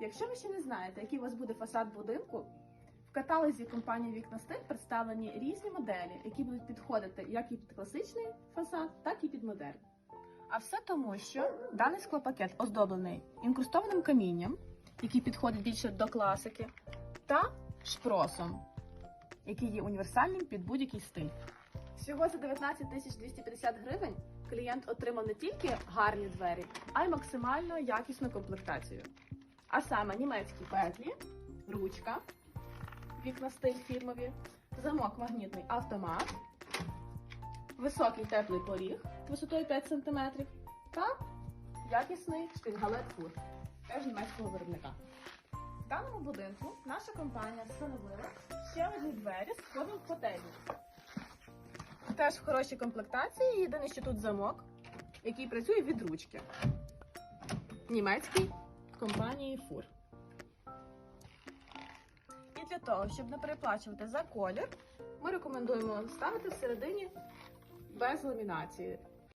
Якщо ви ще не знаєте, який у вас буде фасад будинку, в каталозі компанії Вікна Стиль представлені різні моделі, які будуть підходити як і під класичний фасад, так і під модерн. А все тому, що даний склопакет оздоблений інкрустованим камінням, який підходить більше до класики, та шпросом, який є універсальним під будь-який стиль. Всього за 19 тисяч 250 гривень клієнт отримав не тільки гарні двері, а й максимально якісну комплектацію. А саме німецькі петлі, ручка, вікна стиль фірмові, замок магнітний автомат, високий теплий поріг висотою 5 см та якісний шпінгалет фур, теж німецького виробника. В даному будинку наша компанія встановила ще одні двері з входом в котельню. Теж в хорошій комплектації. Єдине, що тут замок, який працює від ручки. Німецький компанії Фур. І для того, щоб не переплачувати за колір, ми рекомендуємо ставити всередині без ламінації.